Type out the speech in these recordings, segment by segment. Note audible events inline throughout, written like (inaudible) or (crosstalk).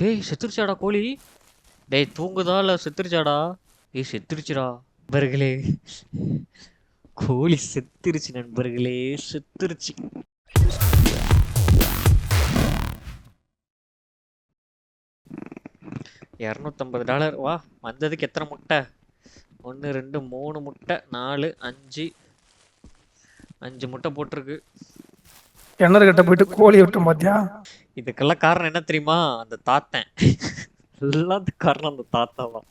டேய் செத்துருச்சாடா கோழி? டேய் தூங்குதா இல்ல செத்துருச்சாடா? ஏய் செத்துருச்சுடா. நண்பர்களே. கோழி செத்துருச்சு நண்பர்களே செத்துருச்சு. இரநூத்தம்பது டாலர். வா வந்ததுக்கு எத்தனை முட்டை? ஒன்று ரெண்டு மூணு முட்டை நாலு அஞ்சு. அஞ்சு முட்டை போட்டிருக்கு. கிணறு கிட்ட போயிட்டு கோழி விட்டு மாத்தியா இதுக்கெல்லாம் காரணம் என்ன தெரியுமா? அந்த தாத்தன். எல்லாத்துக்கும் காரணம் அந்த தாத்தா தான்.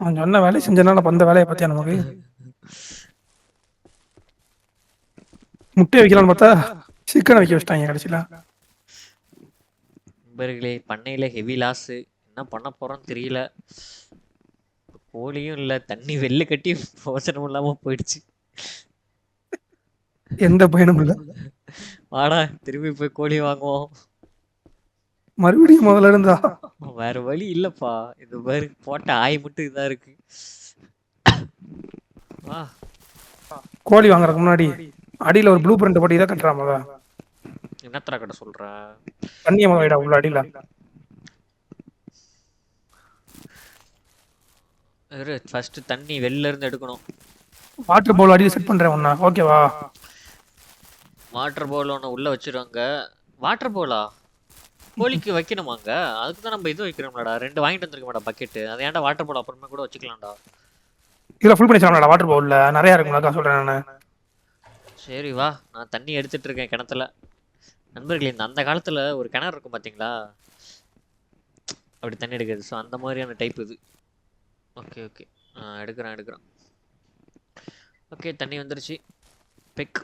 அவன் சொன்ன வேலையை செஞ்சனால அந்த வேலையை பார்த்தியா நமக்கு? முட்டையை வைக்கலாம்னு பார்த்தா சிக்கனை வைக்க வச்சிட்டாங்க கடைசியில. நண்பர்களே பண்ணையில ஹெவி லாஸு என்ன பண்ண போறோம்னு தெரியல. கோழியும் இல்லை தண்ணி வெள்ளை கட்டி போசனம் இல்லாம போயிடுச்சு. எந்த பயனும் இல்ல. வாடா திரும்பி போய் கோழி வாங்குவோம். மறுபடியும் முதல்ல இருந்தா வேற வழி இல்லப்பா. இது மாதிரி போட்ட ஆய் மட்டும் இதா இருக்கு. வா. கோழி வாங்குறதுக்கு முன்னாடி அடியில ஒரு ப்ளூ பிரிண்ட் போட்டு இதை கட்டுறா முத என்னத்தரா கடை சொல்ற? தண்ணியை முத வைடா உள்ள அடியில. ஃபர்ஸ்ட் தண்ணி வெளில இருந்து எடுக்கணும். வாட்டர் பவுல் அடியில் செட் பண்றேன் ஒண்ணா ஓகேவா வாட்டர் பவுல் ஒன்று உள்ள வச்சிருவாங்க. வாட்டர் பவுலா கோழிக்கு வைக்கணுமாங்க? அதுக்கு தான் நம்ம இது வைக்கிறோம்லடா. ரெண்டு வாங்கிட்டு வந்திருக்கோம்டா பக்கெட்டு அதை ஏன்டா வாட்டர் பவுல் அப்புறமே கூட வச்சுக்கலாம்டா. இதுல ஃபுல் பண்ணி சாப்பிடா வாட்டர் பவுல்ல நிறைய இருக்கும்லக்கா சொல்றேன் நான். சரி வா. நான் தண்ணி எடுத்துட்டு இருக்கேன் கிணத்துல. நண்பர்களே இந்த அந்த காலத்துல ஒரு கிணறு இருக்கும் பாத்தீங்களா? அப்படி தண்ணி எடுக்கிறது. ஸோ அந்த மாதிரியான டைப் இது. ஓகே ஓகே எடுக்கிறேன் எடுக்கிறேன். ஓகே தண்ணி வந்துருச்சு. பெக்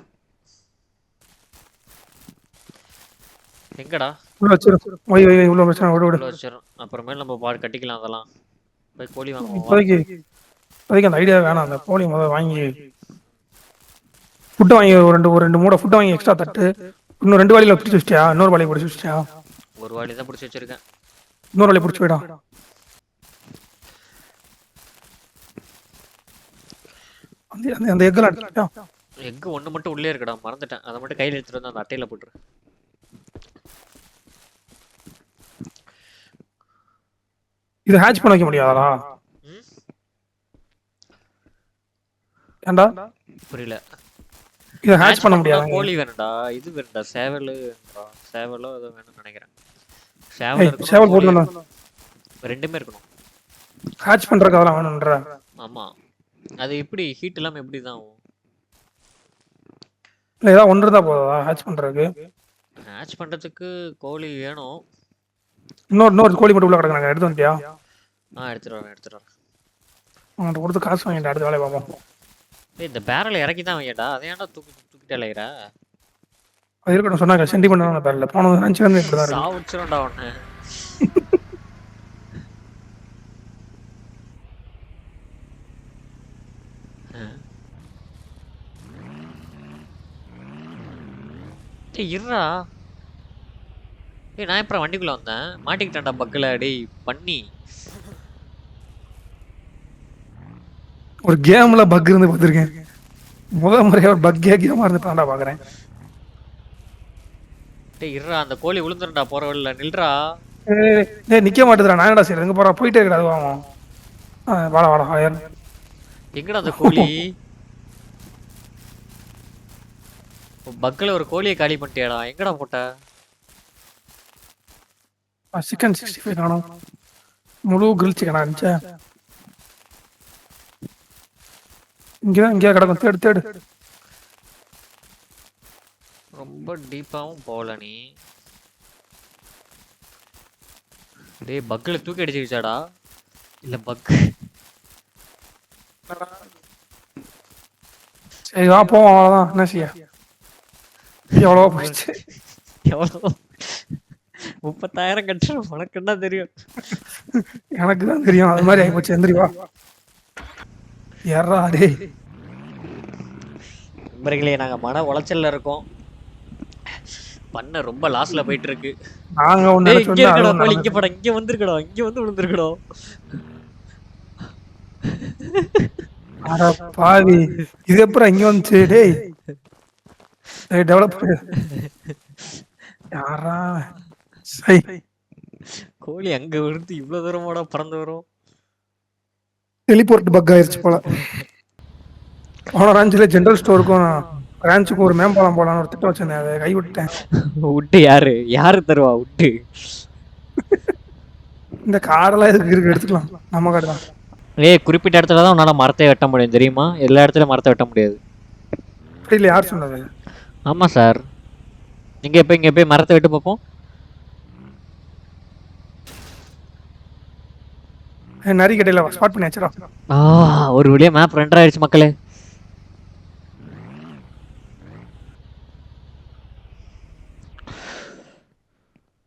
எங்கடா? உள்ள வச்சிரு. வை வை வை, உள்ள வச்சிடறோம் அப்புறமேல் நம்ம பாடு கட்டிக்கலாம் அதெல்லாம். போய் கோழி வாங்குவோம். இப்போதைக்கு இப்போதைக்கு அந்த ஐடியா வேணாம். அந்த கோழி முதல்ல வாங்கி ஃபுட்டை வாங்கி ஒரு ரெண்டு ஒரு ரெண்டு மூடை ஃபுட்டை வாங்கி எக்ஸ்ட்ரா தட்டு. இன்னும் ரெண்டு வாளியில பிடிச்சி வச்சிட்டியா? இன்னொரு வாளியை பிடிச்சி வச்சிட்டியா? ஒரு வாளி தான் பிடிச்சி வச்சிருக்கேன். இன்னொரு வாளியை பிடிச்சி போயிடா. அந்த அந்த- எக்கெல்லாம் எக்கு ஒன்று மட்டும் உள்ளே இருக்குடா. மறந்துட்டேன். அதை மட்டும் கையில் எடுத்துட்டு வந்து அந்த அட்டையில் போட்டுரு. இது ஹேட்ச் பண்ண வைக்க முடியாதா ம் ஏன்டா? புரியல. இதை ஹேட்ச் பண்ண முடியாதா கோழி வேணும்டா. இது வேணும்டா. சேவல் சேவலோ ஏதோ வேணும்னு நினைக்கிறேன். சேவல் சேவல் கோழி போட்டு இருக்கணும். ரெண்டுமே இருக்கணும். ஹேட்ச் பண்றதுக்கு அதெல்லாம் வேணும்ன்ற. ஆமா. அது எப்படி? ஹீட் இல்லாம எப்படி தான் ஆகும்? இல்லை ஏதாவது ஒன்று இருந்தா போதா ஹேட்ச் பண்றதுக்கு. மேட்ச் பண்றதுக்கு கோழி வேணும். இன்னொரு இன்னொரு கோழி மட்டும் உள்ள கிடக்குறாங்க. எடுத்து வந்துட்டியா? ஆ எடுத்துட்டு வரேன் எடுத்துட்டு வரேன். அவன்கிட்ட கொடுத்து காசு வாங்கிட்டு அடுத்த வேலையை பார்ப்போம். ஏய் இந்த பேரலை இறக்கி தான் வையடா அதை ஏன்டா தூக்கி தூக்கிட்டு அலையிற? அது இருக்கட்டும் சொன்னாங்க. சென்டிமெண்ட் பேரில் போன நினச்சி வந்து இப்படி தான் சாவுச்சிரும்டா ஒன்று ஏய் இருடா. ஏய் நான் எப்பறம் வண்டிக்குள்ள வந்தேன்? மாட்டிக்கிட்டேன்டா பக்கில் டேய் பண்ணி. ஒரு கேம்ல பக் இருந்து பார்த்துருக்கேன். முதல் முறையா ஒரு பக் கேமா இருந்து தாண்டா பாக்குறேன் டேய் இருடா அந்த கோழி விழுந்துருண்டா போற வழியில. நில்றா. ஏய் நிக்க மாட்டேதுடா நான் என்னடா எங்க போறா? போயிட்டே இருக்கடா அது வாங்க வாடா வாடா ஆயர் எங்கடா அந்த கோழி? (laughs) பக்கில் ஒரு கோழியை காலி பண்ணிட்டியாடா. எங்கடா போட்ட? சிக்கன் சிக்ஸ்டி ஃபைவ் காணும் முழு கிரில் சிக்கனா இருந்துச்சா இங்கதான் இங்கேயா கிடக்கும் தேடு தேடு ரொம்ப டீப்பாவும் போகல நீ டேய் பக்கில் தூக்கி அடிச்சிருச்சாடா இல்ல பக் சரி வா போவோம் அவ்வளோதான் என்ன செய்ய எவ்வளோ போயிடுச்சு எவ்வளோ முப்பத்தாயிரம் கட்டுறோம் உனக்கு என்ன தெரியும். எனக்கு தான் தெரியும். அது மாதிரி ஆகிப்போச்சு எந்திரி வா. யாரா டேய். நண்பர்களே நாங்க மன உளைச்சல்ல இருக்கோம். பண்ண ரொம்ப லாஸ்ல போயிட்டு இருக்கு நாங்க ஒண்ணு இங்க இருக்கடா படம் இங்க வந்திருக்கடா இங்க வந்து விழுந்திருக்கடா. அட பாவி. இது எப்பறம் இங்க வந்துச்சு? டேய். டேய் டெவலப் யாரா கோழி அங்க விழுந்து இவ்வளவு தூரமாடா பறந்து வரும். டெலிபோர்ட் பக் ஆயிருச்சு போல. போன ராஞ்சில் ஜென்ரல் ஸ்டோருக்கும் ராஞ்சுக்கும் ஒரு மேம்பாலம் போலான்னு ஒரு திட்டம் வச்சிருந்தேன். அதை கைவிட்டேன் உட்டு யாரு? யாரு தருவா? உட்டு இந்த காடெல்லாம் எதுக்கு இருக்கு? எடுத்துக்கலாம். நம்ம காடு தான். ஏய் குறிப்பிட்ட இடத்துல தான் உன்னால மரத்தை வெட்ட முடியும் தெரியுமா? எல்லா இடத்துலயும் மரத்தை வெட்ட முடியாது. இல்லை யார் சொன்னது? ஆமா சார் நீங்க எப்ப இங்க போய் மரத்தை வெட்டு பார்ப்போம்? நரி கடையில் ஸ்பாட் பண்ணி வச்சிடா ஆ ஒரு வழியா மேப் ரெண்டர் ஆயிடுச்சு மக்களே.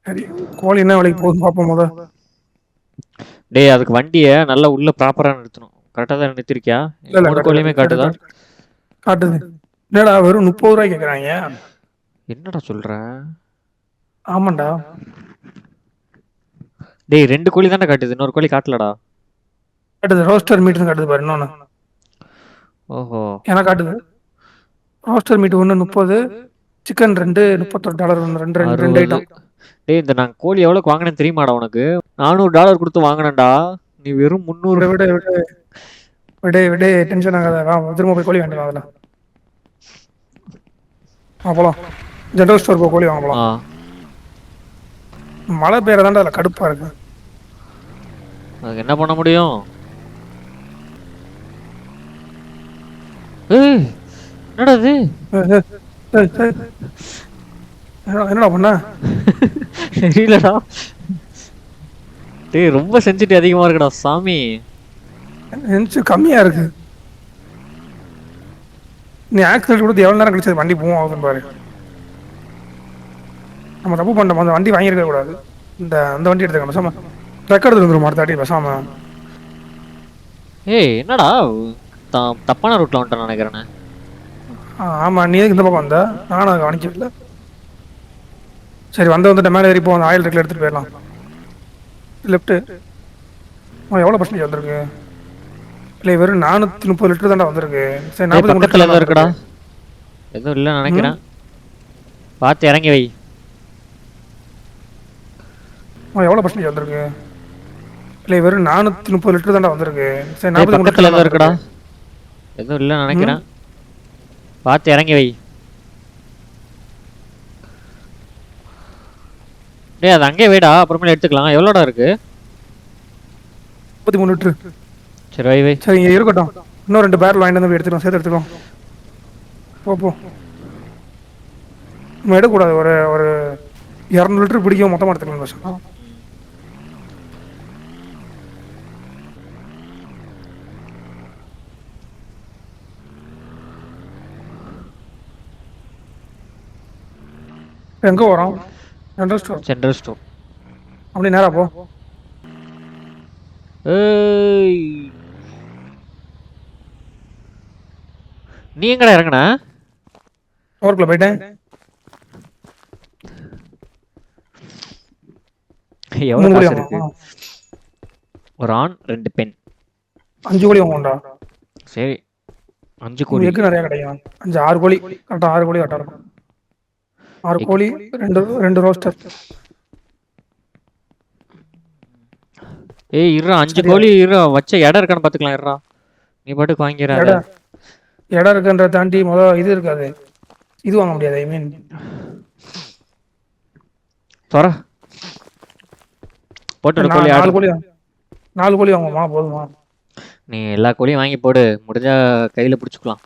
சரி கோழி என்ன வேலைக்கு போகுதுன்னு பார்ப்போம் முத டேய் அதுக்கு வண்டியை நல்லா உள்ள ப்ராப்பரா நிறுத்தணும். கரெக்டா தான் நிறுத்திருக்கியா? மூணு கோழியுமே காட்டுதா? காட்டுது. என்னடா வெறும் முப்பது ரூபாய் கேட்குறாங்க என்னடா சொல்ற? ஆமாண்டா. டேய் ரெண்டு கோழி தானே காட்டுது. இன்னொரு கோழி காட்டலடா. காட்டுது ரோஸ்டர் மீட்னு காட்டுது பாரு இன்னொன்று ஓஹோ. எனக்கு காட்டுது. ரோஸ்டர் மீட் ஒன்று முப்பது சிக்கன் ரெண்டு முப்பத்தொரு டாலர் ஒன்று ரெண்டு ரெண்டு ரெண்டு ஐட்டம் டேய் இந்த நான் கோழி எவ்வளவுக்கு வாங்கினேன்னு தெரியுமாடா உனக்கு? நானூறு டாலர் கொடுத்து வாங்கினேன்டா. நீ வெறும் முந்நூறு. விட விட விட. விட டென்ஷன் ஆகாத. வா திரும்ப போய் கோழி வேண்டாம் அதில். ஆ போலாம். ஜென்ரல் ஸ்டோர் போய் கோழி வாங்க போலாம். ஆ. மழை பெய்யறதாண்டா அதில் கடுப்பா இருக்கு. அதுக்கு என்ன பண்ண முடியும்? ஏய் என்னடா இது. என்னடா பண்ண? தெரியலடா. டேய் ரொம்ப சென்சிட்டிவ் அதிகமா இருக்குடா சாமி. இன்ச்சு கம்மியா இருக்கு. நீ ஆக்சிடென்ட் கொடுத்து எவ்வளவு நேரம் கழிச்சு அது வண்டி மூவ் ஆகுதுன்னு பாரு. நம்ம தப்பு பண்ணிட்டோம் அந்த வண்டி வாங்கியிருக்க கூடாது. இந்த அந்த வண்டி எடுத்துக்கணும் பேசாம. ரெக்கார்டு வந்துடும் அடுத்தாட்டி பேசாம. ஏய் என்னடா? த- தப்பான ரூட்ல வந்துட்டேன் நினைக்கிறேன். ஆ, ஆமா நீ எதுக்கு இந்த பக்கம் வந்த? நானும் அதை கவனிக்கல சரி வந்து வந்துட்டு மேலே ஏறி போ அந்த ஆயில் ரெக்கில் எடுத்துட்டு போயிடலாம். லெஃப்ட்டு எவ்வளோ பர்சன்டேஜ் வந்திருக்கு? இல்லை வெறும் நானூற்றி முப்பது லிட்டர் தான்டா வந்திருக்கு. சரி மூணு பக்கத்துல எதுவும் இருக்குடா. எதுவும் இல்லை நினைக்கிறேன். பார்த்து இறங்கி வை. எவ்வளோ பர்சன்டேஜ் வந்திருக்கு? இல்லை வெறும் நானூற்றி முப்பது லிட்டர் தான்டா வந்திருக்கு. சரி மூணு பக்கத்துல எதுவும் இருக்குடா. எதுவும் இல்லை நினைக்கிறேன். பார்த்து இறங்கி வை. டேய் அது அங்கேயே வைடா. அப்புறமேல எடுத்துக்கலாம். எவ்வளோடா இருக்கு? முப்பத்தி மூணு லிட்டரு சரி வை வை. சரி இங்கே இருக்கட்டும். இன்னும் ரெண்டு பேரல் வாங்கிட்டு வந்து எடுத்துக்கலாம். சேர்த்து எடுத்துக்கலாம். போ போ. நம்ம எடுக்கக்கூடாது. ஒரு ஒரு இரநூறு லிட்டர் பிடிக்கும். மொத்தமாக எடுத்துக்கலாம் எங்கே வரோம்? ஜென்ரல் ஸ்டோர் ஜென்ரல் ஸ்டோர் அப்படி நேரா போ. ஏய். நீ எங்கடா இறங்குன? ஓவர்க்குள்ள போயிட்டேன். எவ்வளவு காசு இருக்கு. ஒரு ஆண் ரெண்டு பெண். அஞ்சு கோழி வாங்கண்டா சரி. அஞ்சு கோழி. எக்கு நிறைய கிடைக்கும். அஞ்சு ஆறு கோழி. கரெக்டாக ஆறு கோழி கரெக்டாக இருக்கும். ஆறு கோழி ரெண்டு ரெண்டு ரோஸ்டர் ஏய் இருடா அஞ்சு? கோழி இருடா வச்ச இடம் இருக்கான்னு பாத்துக்கலாம் இருடா நீ பாட்டுக்கு வாங்கிடாத இடம் இருக்குன்றத தாண்டி முதல் இது இருக்காது. இது வாங்க முடியாது ஐ மீன் தொற போட்டு கோழி நாலு கோழி நாலு கோழி வாங்குமா போதுமா? நீ எல்லா கோழியும் வாங்கி போடு. முடிஞ்சா கையில பிடிச்சுக்கலாம்.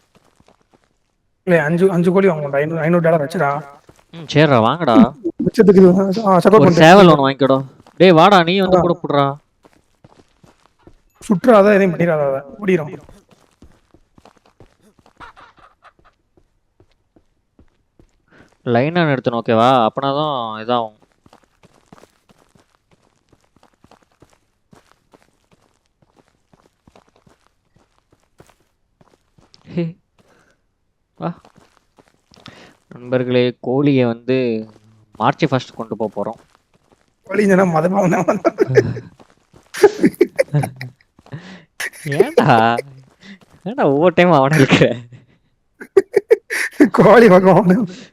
இல்லை அஞ்சு அஞ்சு கோழி வாங்க ஐநூறு ஐநூறு டாலர் வச்சுடா. ம் சரிடா வாங்கடா. மிச்சத்துக்கு சப்போர்ட் பண்ணுறேன் சேவல் ஒன்று வாங்கிக்கடா. டேய் வாடா நீ வந்து கூட போடுறா. சுற்றாத எதையும் பண்ணிடாத அதை. முடியும். லைனாக நிறுத்தணும் ஓகேவா அப்பனா தான் இதாகும். ஹே. வா. நண்பர்களே கோழியை வந்து மார்ச் ஃபர்ஸ்ட் கொண்டு போக போகிறோம் கோழி மதமாக ஏன்டா? ஏன்டா ஒவ்வொரு டைம் அவனை இருக்கிற கோழி பக்கம்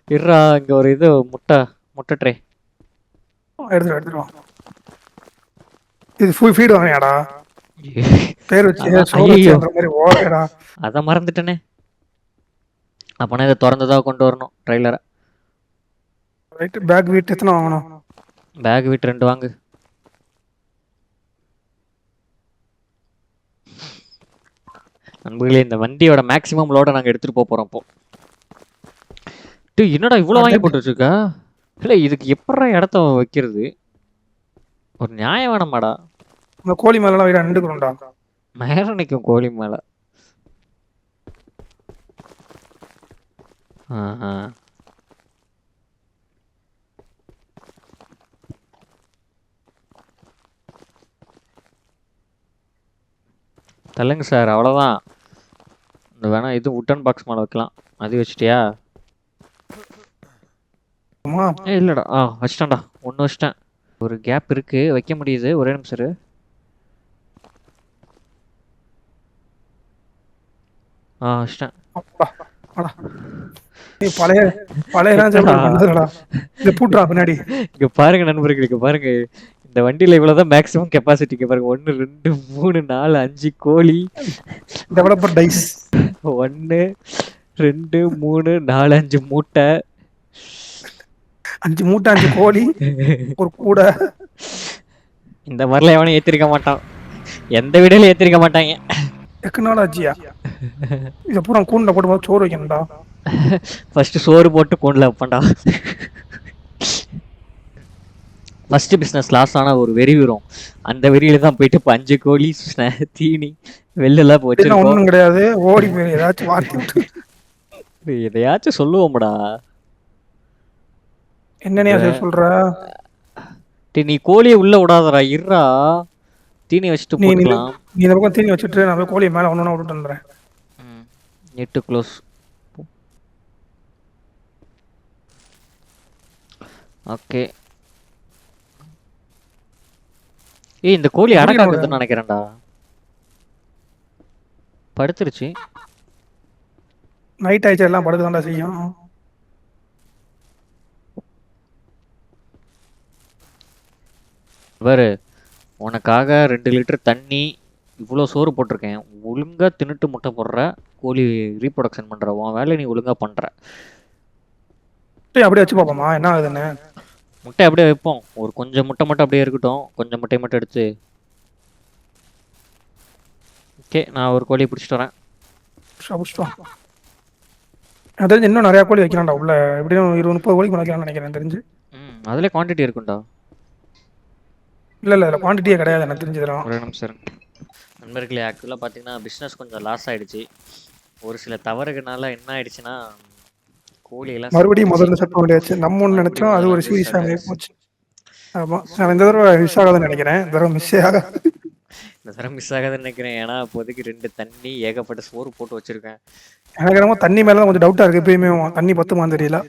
இருடா இங்கே ஒரு இது முட்டை முட்டை ட்ரே எடுத்துட்டு வா இது ஃபுல் ஃபீடு வாங்கியாடா? பேர் வச்சு மாதிரி ஓடா அதை மறந்துட்டேனே. அப்போனா இதை திறந்துதா கொண்டு வரணும் ட்ரெய்லரை ரைட் பேக் வீட் எத்தனை வாங்கணும்? பேக் விட்டு ரெண்டு வாங்கு. நண்பர்களே இந்த வண்டியோட மேக்ஸிமம் லோட நாங்க எடுத்துட்டு போக போறோம் இப்போ. டேய் என்னடா இவ்வளவு வாங்கி போட்டு வச்சிருக்கா இல்ல இதுக்கு எப்படா இடத்த வைக்கிறது? ஒரு நியாயம் வேணாமாடா இந்த கோழி மேலாம் நின்றுக்கிறோம்டா மேல நிக்கும் கோழி மேல. தள்ளுங்க சார் அவ்வளோதான் இந்த வேணா இது உட்டன் பாக்ஸ் மேலே வைக்கலாம். அது வச்சிட்டியா? ஏ இல்லைடா. ஆ வச்சிட்டேன்டா. ஒன்று வச்சிட்டேன். ஒரு கேப் இருக்கு. வைக்க முடியுது. ஒரே நிமிஷம் ஆ வச்சிட்டேன். பழைய பழைய பின்னாடி. இங்க பாருங்க நண்பர்களே இங்க பாருங்க. இந்த வண்டியில இவ்வளவுதான் மேக்ஸிமம் கெப்பாசிட்டி இங்க பாருங்க ஒன்னு ரெண்டு மூணு நாலு அஞ்சு கோழி. டெவலப்பர் டைஸ் ஒன்னு ரெண்டு மூணு நாலு அஞ்சு மூட்டை. அஞ்சு மூட்டை அஞ்சு கோழி ஒரு கூடை. இந்த மாதிரிலாம் எவனும் ஏத்திருக்க மாட்டான். எந்த வீடியோல ஏத்திருக்க மாட்டாங்க. ஆச்சியா இதை பூரா கூண்டில் போட்டு சோறு வைக்கணும்டா. ஃபர்ஸ்ட் சோறு போட்டு கூண்டில் வைப்பேன்டா. ஃபர்ஸ்ட் பிஸ்னஸ் லாஸ் ஆன ஒரு வெறி வரும். அந்த வெறியில தான் போயிட்டு இப்போ அஞ்சு கோழி தீனி வெள்ளெல்லாம் வச்சிருக்கோம் ஒண்ணும் கிடையாது. ஓடி போய் ஏதாச்சும் விட்டு. எதையாச்சும் சொல்லுவோம்டா. என்னன்னே சொல்ற? நீ கோழியை உள்ள விடாதடா. இருடா. தீனி வச்சுட்டு நீ- இந்த பக்கம் தீனி வச்சுட்டு நான் போய் கோழியை மேலே ஒன்று விட்டுட்டு வந்துடுறேன். நெட்டு க்ளோஸ் ஓகே ஏய் இந்த கோழி எப்படி அடக்காக்குதுன்னு நினைக்கிறேன்டா. படுத்துருச்சு. நைட் ஆயிடுச்சு எல்லாம் தான்டா செய்யும். பாரு உனக்காக ரெண்டு லிட்டர் தண்ணி இவ்வளோ சோறு போட்டிருக்கேன். ஒழுங்கா தின்னுட்டு முட்டை போடுற கோழி ரீப்ரொடக்ஷன் பண்ற உன் வேலையை நீ ஒழுங்கா பண்ற. டேய், அப்படியே வச்சு பார்ப்போமா? என்ன ஆகுதுன்னு? முட்டை அப்படியே வைப்போம். ஒரு கொஞ்சம் முட்டை மட்டும் அப்படியே இருக்கட்டும். கொஞ்சம் முட்டையை மட்டும் எடுத்து. ஓகே நான் ஒரு கோழியை பிடிச்சிட்டு வரேன். புஷ்டம் அது தெரிஞ்சு இன்னும் நிறைய கோழி வைக்கலாம்டா உள்ள. எப்படியும் இருபது முப்பது மேல வைக்கலாம்னு நினைக்கிறேன் தெரிஞ்சு. ம் அதிலே குவான்டிட்டி இருக்கும்டா. இல்ல இல்ல இதுல குவான்டிட்டியே கிடையாது. எனக்கு தெரிஞ்சதுலாம் ஒரே நிமிஷம் நண்பர்களே ஆக்சுவலாக பார்த்தீங்கன்னா பிஸ்னஸ் கொஞ்சம் லாஸ் ஆயிடுச்சு. ஒரு சில தவறுகளால என்ன ஆயிடுச்சுன்னா கோழியெல்லாம் மறுபடியும். முதல்ல செட் பண்ண முடியாச்சு நம்ம ஒன்று நினைச்சோம் அது ஒரு சீரியஸாக முதல்ல போச்சு. ஆமா. நான் இந்த தடவை மிஸ் ஆகாதுன்னு நினைக்கிறேன். இந்த தடவை மிஸ் ஆகாது. இந்த தடவை மிஸ் ஆகாதுன்னு நினைக்கிறேன். ஏன்னா இப்போதைக்கு ரெண்டு தண்ணி ஏகப்பட்ட சோறு போட்டு வச்சிருக்கேன். எனக்கு என்னமோ தண்ணி மேல கொஞ்சம் டவுட்டா இருக்கு. எப்பயுமே தண்ணி பத்துமான்னு தெரியல.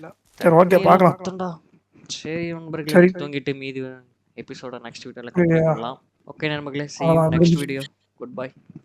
சரி ஓகே பார்க்கலாம். சரி நண்பர்களே சரி. தூங்கிட்டு மீதி எபிசோட நெக்ஸ்ட். பண்ணலாம் ஓகே நண்பர்களே next முடிஞ்சுச்சு. Video good bye